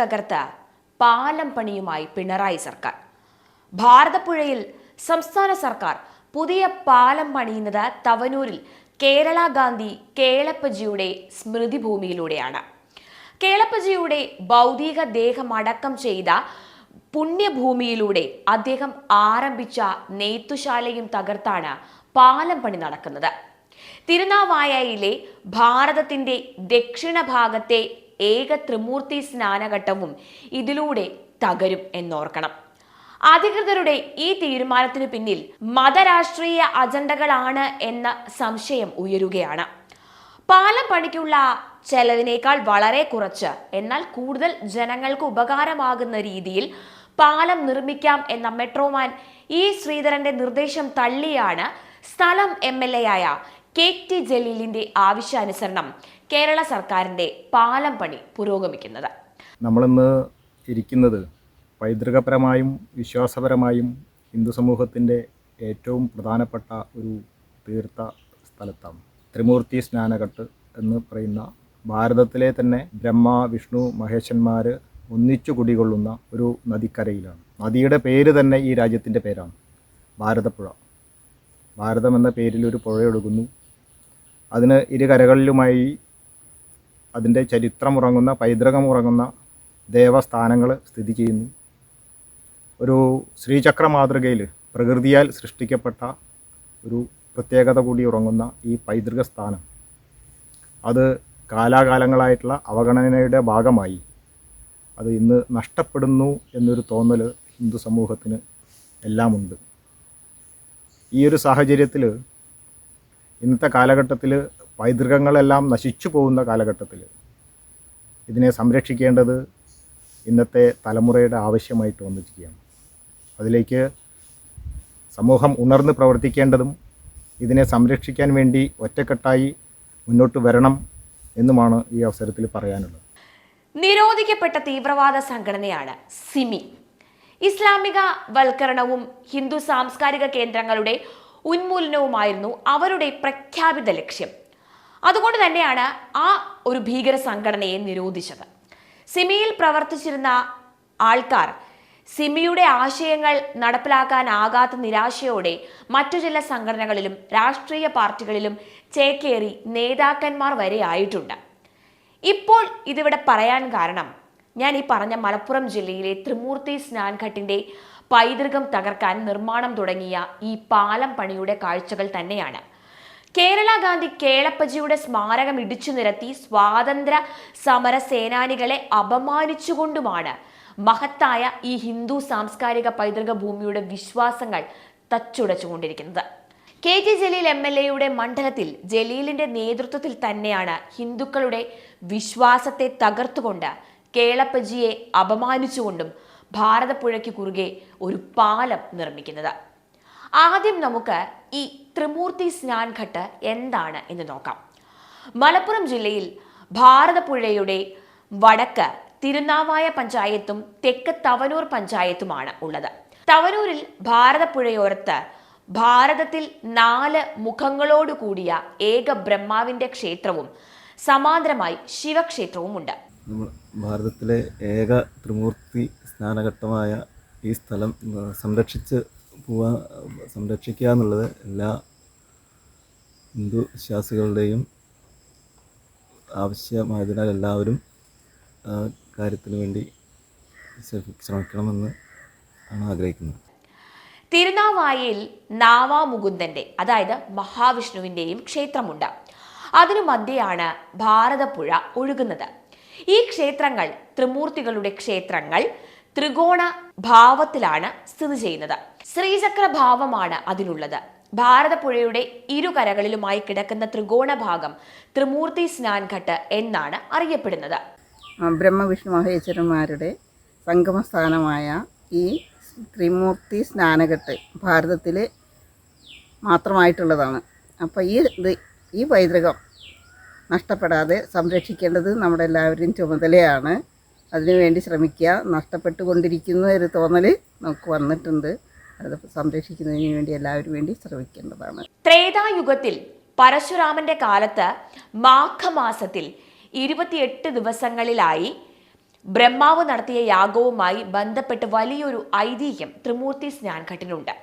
തകർത്ത് പാലം പണിയുമായി പിണറായി സർക്കാർ. ഭാരതപ്പുഴയിൽ സംസ്ഥാന സർക്കാർ പുതിയ പാലം പണിയുന്നത് തവനൂരിൽ കേരള ഗാന്ധി കേളപ്പജിയുടെ സ്മൃതി ഭൂമിയിലൂടെയാണ് കേളപ്പജിയുടെ ഭൗതിക ദേഹമടക്കം ചെയ്ത പുണ്യഭൂമിയിലൂടെ അദ്ദേഹം ആരംഭിച്ച നെയ്ത്തുശാലയും തകർത്താണ് പാലം പണി നടക്കുന്നത്. തിരുനാവായയിലെ ഭാരതത്തിന്റെ ദക്ഷിണ ഭാഗത്തെ ഏക ത്രിമൂർത്തി സ്നാനഘട്ടവും ഇതിലൂടെ തകരും എന്നോർക്കണം. അധികൃതരുടെ ഈ തീരുമാനത്തിന് പിന്നിൽ മതരാഷ്ട്രീയ അജണ്ടകളാണ് എന്ന സംശയം ഉയരുകയാണ്. പാലം പണിക്കുള്ള ചെലവിനേക്കാൾ വളരെ കുറച്ച് എന്നാൽ കൂടുതൽ ജനങ്ങൾക്ക് ഉപകാരമാകുന്ന രീതിയിൽ പാലം നിർമ്മിക്കാം എന്ന മെട്രോമാൻ ഇ. ശ്രീധരന്റെ നിർദ്ദേശം തള്ളിയാണ് സ്ഥലം എം. എൽ. എ. ആയ കെ. ടി. ജലീലിന്റെ ആവശ്യാനുസരണം. കേരള സർക്കാരിന്റെ പാലം പണി പുരോഗമിക്കുന്നത്. നമ്മളിന്ന് ഇരിക്കുന്നത് പൈതൃകപരമായും വിശ്വാസപരമായും ഹിന്ദു സമൂഹത്തിന്റെ ഏറ്റവും പ്രധാനപ്പെട്ട ഒരു തീർത്ഥ സ്ഥലത്താണ്. ത്രിമൂർത്തി സ്നാനഘട്ട് എന്ന് പറയുന്ന ഭാരതത്തിലെ തന്നെ ബ്രഹ്മ വിഷ്ണു മഹേശന്മാർ ഒന്നിച്ചു കുടികൊള്ളുന്ന ഒരു നദിക്കരയിലാണ്. നദിയുടെ പേര് തന്നെ ഈ രാജ്യത്തിന്റെ പേരാണ്. ഭാരതപ്പുഴ. ഭാരതം എന്ന പേരിൽ ഒരു പുഴ ഒഴുകുന്നു അതിന് ഇരു കരകളിലുമായി അതിന്റെ ചരിത്രമുറങ്ങുന്ന പൈതൃകമുറങ്ങുന്ന ദേവസ്ഥാനങ്ങൾ സ്ഥിതി ചെയ്യുന്നു. ഒരു ശ്രീചക്ര മാതൃകയിൽ പ്രകൃതിയാൽ സൃഷ്ടിക്കപ്പെട്ട ഒരു പ്രത്യേകത കൂടി ഉറങ്ങുന്ന ഈ പൈതൃക സ്ഥാനം. അത് കാലാകാലങ്ങളായിട്ടുള്ള അവഗണനയുടെ ഭാഗമായി. അത് ഇന്ന് നഷ്ടപ്പെടുന്നു എന്നൊരു തോന്നൽ ഹിന്ദു സമൂഹത്തിന് എല്ലാമുണ്ട്. ഈ ഒരു സാഹചര്യത്തിൽ ഇന്നത്തെ കാലഘട്ടത്തിൽ പൈതൃകങ്ങളെല്ലാം നശിച്ചു പോകുന്ന കാലഘട്ടത്തിൽ ഇതിനെ സംരക്ഷിക്കേണ്ടത് ഇന്നത്തെ തലമുറയുടെ ആവശ്യമായിട്ട് വന്നിരിക്കുകയാണ്. അതിലേക്ക് സമൂഹം ഉണർന്ന് പ്രവർത്തിക്കേണ്ടതും ഇതിനെ സംരക്ഷിക്കാൻ വേണ്ടി ഒറ്റക്കെട്ടായി മുന്നോട്ട് വരണം എന്നുമാണ് ഈ അവസരത്തിൽ പറയാനുള്ളത്. നിരോധിക്കപ്പെട്ട തീവ്രവാദ സംഘടനയാണ് സിമി. ഇസ്ലാമിക വൽക്കരണവും ഹിന്ദു സാംസ്കാരിക കേന്ദ്രങ്ങളുടെ ഉന്മൂലനവുമായിരുന്നു അവരുടെ പ്രഖ്യാപിത ലക്ഷ്യം. അതുകൊണ്ട് തന്നെയാണ് ആ ഒരു ഭീകര സംഘടനയെ നിരോധിച്ചത്. സിമിയിൽ പ്രവർത്തിച്ചിരുന്ന ആൾക്കാർ സിമിയുടെ ആശയങ്ങൾ നടപ്പിലാക്കാനാകാത്ത നിരാശയോടെ മറ്റു ചില സംഘടനകളിലും രാഷ്ട്രീയ പാർട്ടികളിലും ചേക്കേറി നേതാക്കന്മാർ വരെ ആയിട്ടുണ്ട്. ഇപ്പോൾ ഇതിവിടെ പറയാൻ കാരണം ഞാൻ ഈ പറഞ്ഞ മലപ്പുറം ജില്ലയിലെ ത്രിമൂർത്തി സ്നാൻഘട്ടിന്റെ പൈതൃകം തകർക്കാൻ നിർമ്മാണം തുടങ്ങിയ ഈ പാലം പണിയുടെ കാഴ്ചകൾ തന്നെയാണ്. കേരള ഗാന്ധി കേളപ്പജിയുടെ സ്മാരകം ഇടിച്ചു നിരത്തി സ്വാതന്ത്ര്യ സമര സേനാനികളെ അപമാനിച്ചുകൊണ്ടുമാണ്. മഹത്തായ ഈ ഹിന്ദു സാംസ്കാരിക പൈതൃക ഭൂമിയുടെ വിശ്വാസങ്ങൾ തച്ചുടച്ചുകൊണ്ടിരിക്കുന്നത്. K J Jaleel M L എയുടെ മണ്ഡലത്തിൽ ജലീലിന്റെ നേതൃത്വത്തിൽ തന്നെയാണ് ഹിന്ദുക്കളുടെ വിശ്വാസത്തെ തകർത്തുകൊണ്ട് കേളപ്പജിയെ അപമാനിച്ചുകൊണ്ടും ഭാരതപ്പുഴയ്ക്ക് കുറുകെ ഒരു പാലം നിർമ്മിക്കുന്നത്. ആദ്യം നമുക്ക് ഈ ത്രിമൂർത്തി സ്നാൻഘട്ട് എന്താണ് എന്ന് നോക്കാം. മലപ്പുറം ജില്ലയിൽ ഭാരതപ്പുഴയുടെ വടക്ക് തിരുനാവായ പഞ്ചായത്തും തെക്ക് തവനൂർ പഞ്ചായത്തുമാണ് ഉള്ളത്. തവനൂരിൽ ഭാരതപ്പുഴയോരത്ത് ഭാരതത്തിൽ നാല് മുഖങ്ങളോട് കൂടിയ ഏക ബ്രഹ്മാവിന്റെ ക്ഷേത്രവും സമാന്തരമായി ശിവക്ഷേത്രവുമുണ്ട്. നമ്മൾ ഭാരതത്തിലെ ഏക ത്രിമൂർത്തി സ്നാനഘട്ടമായ ഈ സ്ഥലം സംരക്ഷിച്ച് പോവാ സംരക്ഷിക്കുക എന്നുള്ളത് എല്ലാ ഹിന്ദു വിശ്വാസികളുടെയും ആവശ്യമായതിനാൽ എല്ലാവരും കാര്യത്തിന് വേണ്ടി ശ്രമി- ശ്രമിക്കണമെന്ന് ആണ് ആഗ്രഹിക്കുന്നത്. തിരുനാവായയിൽ നാവാമുകുന്ദന്റെ അതായത് മഹാവിഷ്ണുവിന്റെയും ക്ഷേത്രമുണ്ട്. അതിനു മധ്യയാണ് ഭാരതപ്പുഴ ഒഴുകുന്നത്. ഈ ക്ഷേത്രങ്ങൾ ത്രിമൂർത്തികളുടെ ക്ഷേത്രങ്ങൾ ത്രികോണ ഭാവത്തിലാണ് സ്ഥിതി ചെയ്യുന്നത്. ശ്രീചക്ര ഭാവമാണ് അതിനുള്ളത് ഭാരതപ്പുഴയുടെ ഇരുകരകളിലുമായി കിടക്കുന്ന ത്രികോണ ഭാഗം ത്രിമൂർത്തി സ്നാൻഘട്ട് എന്നാണ് അറിയപ്പെടുന്നത്. ബ്രഹ്മവിഷ്ണു മഹേശ്വരന്മാരുടെ സംഗമസ്ഥാനമായ ഈ ത്രിമൂർത്തി സ്നാനഘട്ട് ഭാരതത്തിൽ മാത്രമായിട്ടുള്ളതാണ്. അപ്പോൾ ഈ ഈ പൈതൃകം നഷ്ടപ്പെടാതെ സംരക്ഷിക്കേണ്ടത് നമ്മുടെ എല്ലാവരുടെയും ചുമതലയാണ്. അതിനുവേണ്ടി ശ്രമിക്കുക. നഷ്ടപ്പെട്ടുകൊണ്ടിരിക്കുന്ന ഒരു തോന്നൽ നമുക്ക് വന്നിട്ടുണ്ട്. അത് സംരക്ഷിക്കുന്നതിന് വേണ്ടി എല്ലാവരും വേണ്ടി ശ്രമിക്കേണ്ടതാണ്. ത്രേതായുഗത്തിൽ പരശുരാമന്റെ കാലത്ത് മാഘമാസത്തിൽ ഇരുപത്തിയെട്ട് ദിവസങ്ങളിലായി ബ്രഹ്മാവ് നടത്തിയ യാഗവുമായി ബന്ധപ്പെട്ട് വലിയൊരു ഐതിഹ്യം ത്രിമൂർത്തി സ്നാൻഘട്ടിനുണ്ട്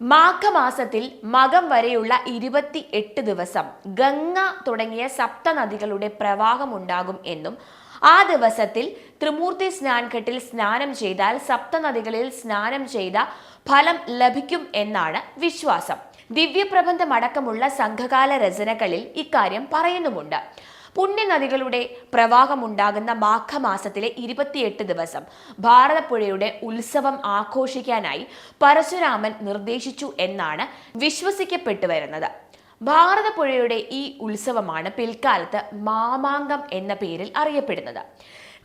മാഘമാസത്തിൽ മകം വരെയുള്ള ഇരുപത്തി എട്ട് ദിവസം ഗംഗ തുടങ്ങിയ സപ്തനദികളുടെ പ്രവാഹമുണ്ടാകും എന്നും ആ ദിവസത്തിൽ ത്രിമൂർത്തി സ്നാൻഘട്ടിൽ സ്നാനം ചെയ്താൽ സപ്തനദികളിൽ സ്നാനം ചെയ്ത ഫലം ലഭിക്കും എന്നാണ് വിശ്വാസം. ദിവ്യപ്രബന്ധമടക്കമുള്ള സംഘകാല രചനകളിൽ ഇക്കാര്യം പറയുന്നുമുണ്ട്. പുണ്യനദികളുടെ പ്രവാഹമുണ്ടാകുന്ന മാഘമാസത്തിലെ ഇരുപത്തിയെട്ട് ദിവസം ഭാരതപ്പുഴയുടെ ഉത്സവം ആഘോഷിക്കാനായി പരശുരാമൻ നിർദ്ദേശിച്ചു എന്നാണ് വിശ്വസിക്കപ്പെട്ടു വരുന്നത്. ഭാരതപ്പുഴയുടെ ഈ ഉത്സവമാണ് പിൽക്കാലത്ത് മാമാങ്കം എന്ന പേരിൽ അറിയപ്പെടുന്നത്.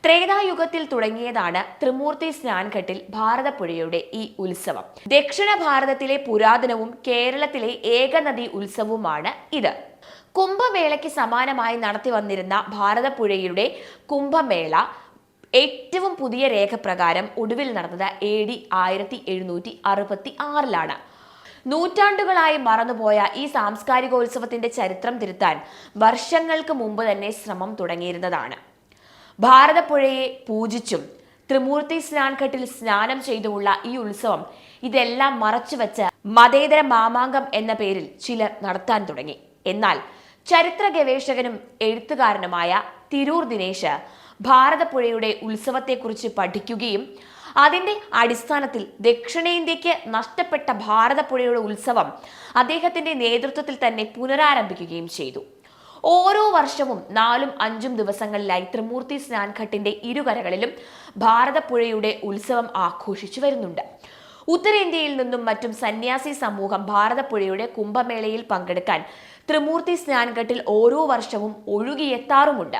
ത്രേതായുഗത്തിൽ തുടങ്ങിയതാണ് ത്രിമൂർത്തി സ്നാൻഘട്ടിൽ ഭാരതപ്പുഴയുടെ ഈ ഉത്സവം. ദക്ഷിണ ഭാരതത്തിലെ പുരാതനവും കേരളത്തിലെ ഏകനദി ഉത്സവവുമാണ് ഇത്. കുംഭമേളയ്ക്ക് സമാനമായി നടത്തി വന്നിരുന്ന ഭാരതപ്പുഴയുടെ കുംഭമേള ഏറ്റവും പുതിയ രേഖപ്രകാരം ഒടുവിൽ നടന്നത് എ ഡി ആയിരത്തി എഴുന്നൂറ്റി അറുപത്തി ആറിലാണ് നൂറ്റാണ്ടുകളായി മറന്നുപോയ ഈ സാംസ്കാരികോത്സവത്തിന്റെ ചരിത്രം തിരുത്താൻ വർഷങ്ങൾക്ക് മുമ്പ് തന്നെ ശ്രമം തുടങ്ങിയിരുന്നതാണ്. ഭാരതപ്പുഴയെ പൂജിച്ചും ത്രിമൂർത്തി സ്നാൻഘട്ടിൽ സ്നാനം ചെയ്തുമുള്ള ഈ ഉത്സവം ഇതെല്ലാം മറച്ചുവെച്ച് മതേതര മാമാങ്കം എന്ന പേരിൽ ചിലർ നടത്താൻ തുടങ്ങി. എന്നാൽ ചരിത്ര ഗവേഷകനും എഴുത്തുകാരനുമായ തിരൂർ ദിനേശ് ഭാരതപ്പുഴയുടെ ഉത്സവത്തെക്കുറിച്ച് പഠിക്കുകയും അതിന്റെ അടിസ്ഥാനത്തിൽ ദക്ഷിണേന്ത്യക്ക് നഷ്ടപ്പെട്ട ഭാരതപ്പുഴയുടെ ഉത്സവം അദ്ദേഹത്തിന്റെ നേതൃത്വത്തിൽ തന്നെ പുനരാരംഭിക്കുകയും ചെയ്തു. ഓരോ വർഷവും നാലും അഞ്ചും ദിവസങ്ങളിലായി ത്രിമൂർത്തി സ്നാൻഘട്ടിന്റെ ഇരുകരകളിലും ഭാരതപ്പുഴയുടെ ഉത്സവം ആഘോഷിച്ചു വരുന്നുണ്ട്. ഉത്തരേന്ത്യയിൽ നിന്നും മറ്റും സന്യാസി സമൂഹം ഭാരതപ്പുഴയുടെ കുംഭമേളയിൽ പങ്കെടുക്കാൻ ത്രിമൂർത്തി സ്നാൻഘട്ടിൽ ഓരോ വർഷവും ഒഴുകിയെത്താറുമുണ്ട്.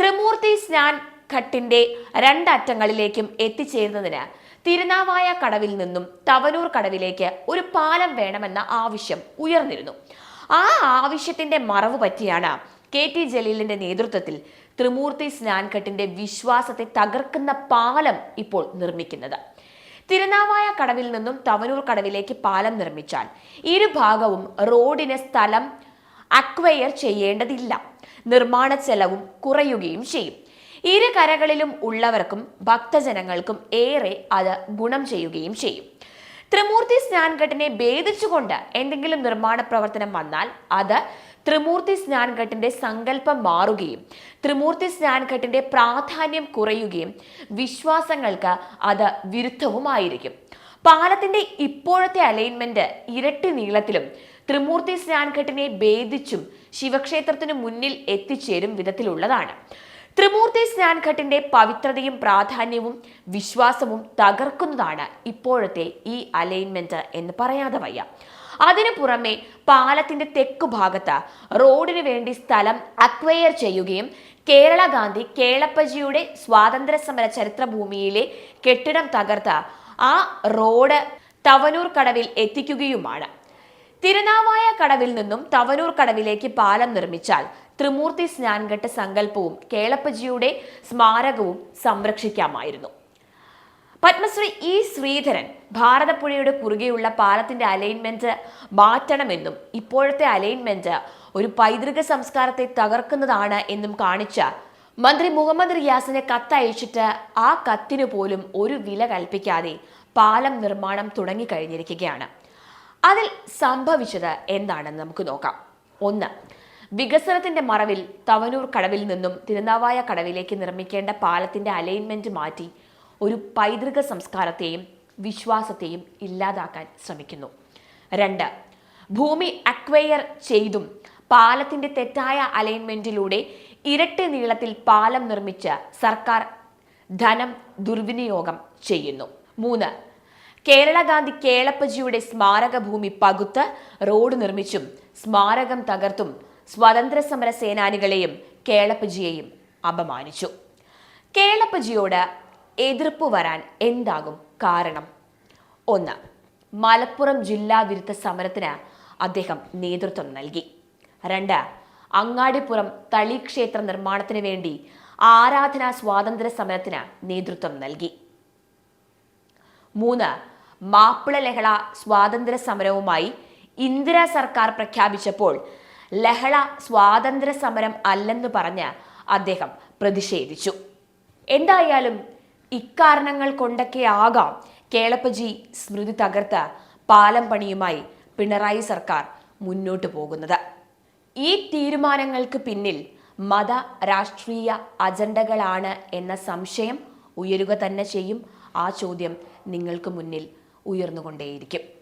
ത്രിമൂർത്തി സ്നാൻ ഘട്ടിന്റെ രണ്ടറ്റങ്ങളിലേക്കും എത്തിച്ചേരുന്നതിന് തിരുനാവായ കടവിൽ നിന്നും തവനൂർ കടവിലേക്ക് ഒരു പാലം വേണമെന്ന ആവശ്യം ഉയർന്നിരുന്നു. ആ ആവശ്യത്തിന്റെ മറവ് പറ്റിയാണ് കെ ടി ജലീലിന്റെ നേതൃത്വത്തിൽ ത്രിമൂർത്തി സ്നാൻഘട്ടിന്റെ വിശ്വാസത്തെ തകർക്കുന്ന പാലം ഇപ്പോൾ നിർമ്മിക്കുന്നത്. തിരുനാവായ കടവിൽ നിന്നും തവനൂർ കടവിലേക്ക് പാലം നിർമ്മിച്ചാൽ ഇരുഭാഗവും റോഡിന് സ്ഥലം അക്വയർ ചെയ്യേണ്ടതില്ല. നിർമ്മാണ ചെലവും കുറയുകയും ചെയ്യും. ഇരു കരകളിലും ഉള്ളവർക്കും ഭക്തജനങ്ങൾക്കും ഏറെ അത് ഗുണം ചെയ്യുകയും ചെയ്യും. ത്രിമൂർത്തി സ്നാൻഘട്ടിനെ ഭേദിച്ചുകൊണ്ട് എന്തെങ്കിലും നിർമ്മാണ പ്രവർത്തനം വന്നാൽ അത് ത്രിമൂർത്തി സ്നാൻഘട്ടിന്റെ സങ്കല്പം മാറുകയും ത്രിമൂർത്തി സ്നാൻഘട്ടിന്റെ പ്രാധാന്യം കുറയുകയും വിശ്വാസങ്ങൾക്ക് അത് വിരുദ്ധവുമായിരിക്കും. പാലത്തിന്റെ ഇപ്പോഴത്തെ അലൈൻമെന്റ് ഇരട്ടി നീളത്തിലും ത്രിമൂർത്തി സ്നാൻഘട്ടിനെ ഭേദിച്ചും ശിവക്ഷേത്രത്തിനു മുന്നിൽ എത്തിച്ചേരും വിധത്തിലുള്ളതാണ്. ത്രിമൂർത്തി സ്നാൻഘട്ടിന്റെ പവിത്രതയും പ്രാധാന്യവും വിശ്വാസവും തകർക്കുന്നതാണ് ഇപ്പോഴത്തെ ഈ അലൈൻമെന്റ് എന്ന് പറയാതെ വയ്യ. അതിനു പുറമെ പാലത്തിന്റെ തെക്കു ഭാഗത്ത് റോഡിന് വേണ്ടി സ്ഥലം അക്വയർ ചെയ്യുകയും കേരള ഗാന്ധി കേളപ്പജിയുടെ സ്വാതന്ത്ര്യ സമര ചരിത്രഭൂമിയിലെ കെട്ടിടം തകർത്ത് ആ റോഡ് തവനൂർ കടവിൽ എത്തിക്കുകയുമാണ്. തിരുനാവായ കടവിൽ നിന്നും തവനൂർ കടവിലേക്ക് പാലം നിർമ്മിച്ചാൽ ത്രിമൂർത്തി സ്നാൻഘട്ട് സങ്കല്പവും കേളപ്പജിയുടെ സ്മാരകവും സംരക്ഷിക്കാമായിരുന്നു. പത്മശ്രീ ഇ ശ്രീധരൻ ഭാരതപ്പുഴയുടെ കുറുകെയുള്ള പാലത്തിന്റെ അലൈൻമെന്റ് മാറ്റണമെന്നും ഇപ്പോഴത്തെ അലൈൻമെന്റ് ഒരു പൈതൃക സംസ്കാരത്തെ തകർക്കുന്നതാണ് എന്നും കാണിച്ച മന്ത്രി മുഹമ്മദ് റിയാസിന് കത്തയച്ചിട്ട് ആ കത്തിനു പോലും ഒരു വില കൽപ്പിക്കാതെ പാലം നിർമ്മാണം തുടങ്ങിക്കഴിഞ്ഞിരിക്കുകയാണ്. അതിൽ സംഭവിച്ചത് എന്താണെന്ന് നമുക്ക് നോക്കാം. ഒന്ന് വികസനത്തിന്റെ മറവിൽ തവനൂർ കടവിൽ നിന്നും തിരുനാവായ കടവിലേക്ക് നിർമ്മിക്കേണ്ട പാലത്തിന്റെ അലൈൻമെന്റ് മാറ്റി ഒരു പൈതൃക സംസ്കാരത്തെയും വിശ്വാസത്തെയും ഇല്ലാതാക്കാൻ ശ്രമിക്കുന്നു. രണ്ട് ഭൂമി അക്വയർ ചെയ്തും പാലത്തിന്റെ തെറ്റായ അലൈൻമെന്റിലൂടെ ഇരട്ടി നീളത്തിൽ പാലം നിർമ്മിച്ച് സർക്കാർ ധനം ദുർവിനിയോഗം ചെയ്യുന്നു. മൂന്ന് കേരള ഗാന്ധി കേളപ്പജിയുടെ സ്മാരക ഭൂമി പകുത്ത് റോഡ് നിർമ്മിച്ചും സ്മാരകം തകർത്തും സ്വാതന്ത്ര്യ സമര സേനാനികളെയും കേളപ്പജിയെയും അപമാനിച്ചു. കേളപ്പജിയോട് എതിർപ്പ് വരാൻ എന്താകും കാരണം? ഒന്ന് മലപ്പുറം ജില്ലാ വിരുദ്ധ സമരത്തിന് അദ്ദേഹം നേതൃത്വം നൽകി. രണ്ട് അങ്ങാടിപ്പുറം തളി ക്ഷേത്ര നിർമ്മാണത്തിന് വേണ്ടി ആരാധനാ സ്വാതന്ത്ര്യ സമരത്തിന് നേതൃത്വം നൽകി. മൂന്ന് മാപ്പിള ലഹള സ്വാതന്ത്ര്യ സമരവുമായി ഇന്ദിരാ സർക്കാർ പ്രഖ്യാപിച്ചപ്പോൾ ലഹള സ്വാതന്ത്ര്യ സമരം അല്ലെന്ന് പറഞ്ഞ് അദ്ദേഹം പ്രതിഷേധിച്ചു. എന്തായാലും ഇക്കാരണങ്ങൾ കൊണ്ടൊക്കെ ആകാം കേളപ്പജി സ്മൃതി തകർത്ത് പാലം പണിയുമായി പിണറായി സർക്കാർ മുന്നോട്ട് പോകുന്നത്. ഈ തീരുമാനങ്ങൾക്ക് പിന്നിൽ മത രാഷ്ട്രീയ അജണ്ടകളാണ് എന്ന സംശയം ഉയരുക തന്നെ ചെയ്യും. ആ ചോദ്യം നിങ്ങൾക്ക് മുന്നിൽ ഉയർന്നുകൊണ്ടേയിരിക്കും.